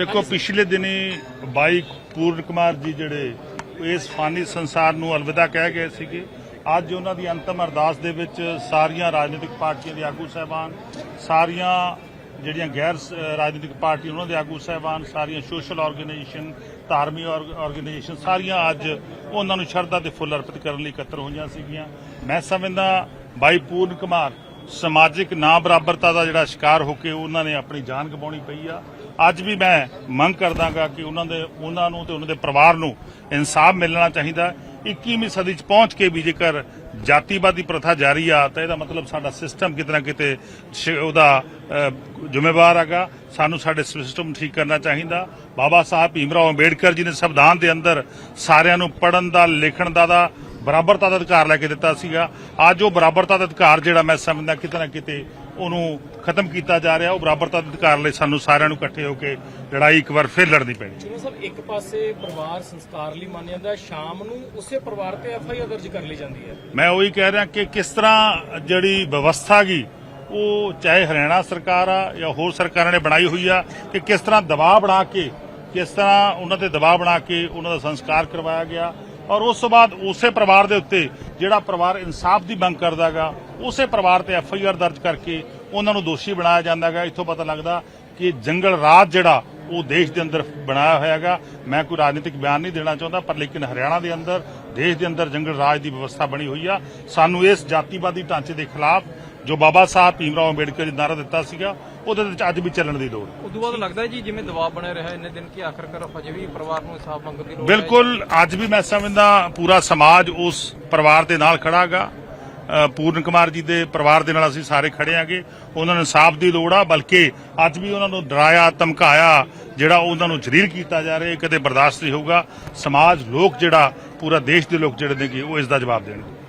ਦੇਖੋ, ਪਿਛਲੇ ਦਿਨੀ ਬਾਈ ਪੂਰਨ ਕੁਮਾਰ ਜੀ ਜਿਹੜੇ ਇਸ ਫਾਨੀ ਸੰਸਾਰ ਨੂੰ ਅਲਵਿਦਾ ਕਹਿ ਗਏ ਸੀਗੇ। ਅੱਜ ਉਹਨਾਂ ਦੀ ਅੰਤਮ ਅਰਦਾਸ ਦੇ ਵਿੱਚ ਸਾਰੀਆਂ ਰਾਜਨੀਤਿਕ ਪਾਰਟੀਆਂ ਦੇ ਆਗੂ ਸਹਿਬਾਨ, ਸਾਰੀਆਂ ਜਿਹੜੀਆਂ ਗੈਰ ਰਾਜਨੀਤਿਕ ਪਾਰਟੀਆਂ ਉਹਨਾਂ ਦੇ ਆਗੂ ਸਹਿਬਾਨ, ਸਾਰੀਆਂ ਸੋਸ਼ਲ ਆਰਗੇਨਾਈਜੇਸ਼ਨ, ਧਾਰਮਿਕ ਆਰਗੇਨਾਈਜੇਸ਼ਨ ਸਾਰੀਆਂ ਅੱਜ ਉਹਨਾਂ ਨੂੰ ਸ਼ਰਧਾ ਤੇ ਫੁੱਲ ਅਰਪਿਤ ਕਰਨ ਲਈ ਇਕੱਤਰ ਹੋਈਆਂ ਸੀਗੀਆਂ। ਮੈਂ ਸਮਝਦਾ ਬਾਈ ਪੂਰਨ ਕੁਮਾਰ ਸਮਾਜਿਕ ਨਾ ਬਰਾਬਰਤਾ ਦਾ ਜਿਹੜਾ ਸ਼ਿਕਾਰ ਹੋ ਕੇ ਉਹਨਾਂ ਨੇ ਆਪਣੀ ਜਾਨ ਗਵਾਉਣੀ ਪਈ ਆ। ਅੱਜ ਵੀ ਮੈਂ ਮੰਗ ਕਰਦਾਗਾ ਕਿ ਉਹਨਾਂ ਦੇ ਉਹਨਾਂ ਨੂੰ ਤੇ ਉਹਨਾਂ ਦੇ ਪਰਿਵਾਰ ਨੂੰ ਇਨਸਾਫ ਮਿਲਣਾ ਚਾਹੀਦਾ। 21ਵੀਂ ਸਦੀ ਚ ਪਹੁੰਚ ਕੇ ਵੀ ਜੇਕਰ ਜਾਤੀਵਾਦੀ ਪ੍ਰਥਾ ਜਾਰੀ ਆ, ਤਾਂ ਇਹਦਾ ਮਤਲਬ ਸਾਡਾ ਸਿਸਟਮ ਕਿਤੇ ਨਾ ਕਿਤੇ ਉਹਦਾ ਜ਼ਿੰਮੇਵਾਰ ਹੈਗਾ। ਸਾਨੂੰ ਸਾਡੇ ਸਿਸਟਮ ਠੀਕ ਕਰਨਾ ਚਾਹੀਦਾ। ਬਾਬਾ ਸਾਹਿਬ ਭੀਮਰਾਓ ਅੰਬੇਡਕਰ ਜੀ ਨੇ ਸੰਵਿਧਾਨ ਦੇ ਅੰਦਰ ਸਾਰਿਆਂ ਨੂੰ ਪੜਨ ਦਾ, ਲਿਖਣ ਦਾ ਦਾ ਬਰਾਬਰਤਾ ਦਾ ਅਧਿਕਾਰ ਲੈ ਕੇ ਦਿੱਤਾ ਸੀਗਾ। ਅੱਜ ਉਹ ਬਰਾਬਰਤਾ ਦਾ ਅਧਿਕਾਰ ਜਿਹੜਾ ਮੈਂ ਸਮਝਦਾ ਕਿਤੇ ਨਾ ਕਿਤੇ ਉਹਨੂੰ ਖਤਮ ਕੀਤਾ ਜਾ ਰਿਹਾ। ਉਹ ਬਰਾਬਰਤਾ ਦੇ ਅਧਿਕਾਰ ਲਈ ਸਾਨੂੰ ਸਾਰਿਆਂ ਨੂੰ ਇਕੱਠੇ ਹੋ ਕੇ ਲੜਾਈ ਇੱਕ ਵਾਰ ਫਿਰ ਲੜਨੀ ਪੈਣੀ। ਜਿਵੇਂ ਸਭ ਇੱਕ ਪਾਸੇ ਪਰਿਵਾਰ ਸੰਸਕਾਰ ਲਈ ਮੰਨ ਜਾਂਦਾ ਸ਼ਾਮ ਨੂੰ ਉਸੇ ਪਰਿਵਾਰ ਤੇ ਐਫ ਆਈ ਆਰ ਦਰਜ ਕਰ ਲਈ ਜਾਂਦੀ ਹੈ। ਮੈਂ ਉਹੀ ਕਹਿ ਰਿਹਾ ਕਿ ਕਿਸ ਤਰ੍ਹਾਂ ਜਿਹੜੀ ਵਿਵਸਥਾ ਗਈ ਉਹ ਚਾਹੇ ਹਰਿਆਣਾ ਸਰਕਾਰ ਆ ਜਾਂ ਹੋਰ ਸਰਕਾਰਾਂ ਨੇ ਬਣਾਈ ਹੋਈ ਆ ਕਿ ਕਿਸ ਤਰ੍ਹਾਂ ਦਬਾਅ ਬਣਾ ਕੇ ਕਿਸ ਤਰ੍ਹਾਂ ਉਹਨਾਂ ਤੇ ਦਬਾਅ ਬਣਾ ਕੇ ਉਹਨਾਂ ਦਾ ਸੰਸਕਾਰ ਕਰਵਾਇਆ ਗਿਆ। ਔਰ ਉਸ ਤੋਂ ਬਾਅਦ ਉਸੇ ਪਰਿਵਾਰ ਦੇ ਉੱਤੇ ਜਿਹੜਾ ਪਰਿਵਾਰ ਇਨਸਾਫ ਦੀ ਮੰਗ ਕਰਦਾਗਾ ਉਸੇ ਪਰਿਵਾਰ ਤੇ ਐਫ ਆਈ ਆਰ ਦਰਜ ਕਰਕੇ ਉਹਨਾਂ ਨੂੰ ਦੋਸ਼ੀ ਬਣਾਇਆ ਜਾਂਦਾਗਾ ਇੱਥੋਂ ਪਤਾ ਲੱਗਦਾ ਕਿ ਜੰਗਲ ਰਾਜ ਜਿਹੜਾ ਉਹ ਦੇਸ਼ ਦੇ ਅੰਦਰ ਬਣਾਇਆ ਹੋਇਆ ਹੈਗਾ। ਮੈਂ ਕੋਈ ਰਾਜਨੀਤਿਕ ਬਿਆਨ ਨਹੀਂ ਦੇਣਾ ਚਾਹੁੰਦਾ, ਪਰ ਲੇਕਿਨ ਹਰਿਆਣਾ ਦੇ ਅੰਦਰ, ਦੇਸ਼ ਦੇ ਅੰਦਰ ਜੰਗਲ ਰਾਜ ਦੀ ਵਿਵਸਥਾ ਬਣੀ ਹੋਈ ਆ। ਸਾਨੂੰ ਇਸ ਜਾਤੀਵਾਦੀ ਢਾਂਚੇ ਦੇ ਖਿਲਾਫ ਜੋ ਬਾਬਾ ਸਾਹਿਬ ਭੀਮਰਾਓ ਅੰਬੇਡਕਰ ਜੀ ਨੇ ਨਾਰਾ ਦਿੱਤਾ ਸੀਗਾ ਉਹਦੇ ਵਿੱਚ ਅੱਜ ਵੀ ਚੱਲਣ ਦੀ ਲੋੜ। ਉਦੋਂ ਬਾਅਦ ਲੱਗਦਾ ਜੀ ਜਿਵੇਂ ਦਬਾਅ ਬਣਿਆ ਰਿਹਾ ਇੰਨੇ ਦਿਨ ਕਿ ਆਖਰਕਾਰ ਹਜੇ ਵੀ ਪਰਿਵਾਰ ਨੂੰ ਇਨਸਾਫ ਮੰਗਣ ਦੀ ਲੋੜ ਬਿਲਕੁਲ ਅੱਜ ਵੀ ਮੈਂ ਸਮਝਦਾ ਪੂਰਾ ਸਮਾਜ ਉਸ ਪਰਿਵਾਰ ਦੇ ਨਾਲ ਖੜਾਗਾ ਪੂਰਨ ਕੁਮਾਰ ਜੀ ਦੇ ਪਰਿਵਾਰ ਦੇ ਨਾਲ ਅਸੀਂ ਸਾਰੇ ਖੜੇ ਆਂਗੇ ਉਹਨਾਂ ਨੂੰ ਇਨਸਾਫ ਦੀ ਲੋੜ ਆ ਬਲਕਿ ਅੱਜ ਵੀ ਉਹਨਾਂ ਨੂੰ ਡਰਾਇਆ ਧਮਕਾਇਆ ਜਿਹੜਾ ਉਹਨਾਂ ਨੂੰ ਜਲੀਲ ਕੀਤਾ ਜਾ ਰਿਹਾ ਕਦੇ ਬਰਦਾਸ਼ਤ ਨਹੀਂ ਹੋਊਗਾ। ਸਮਾਜ ਲੋਕ ਜਿਹੜਾ ਪੂਰਾ ਦੇਸ਼ ਦੇ ਲੋਕ ਜਿਹੜੇ ਨੇਗੇ ਉਹ ਇਸ ਦਾ ਜਵਾਬ ਦੇਣਗੇ।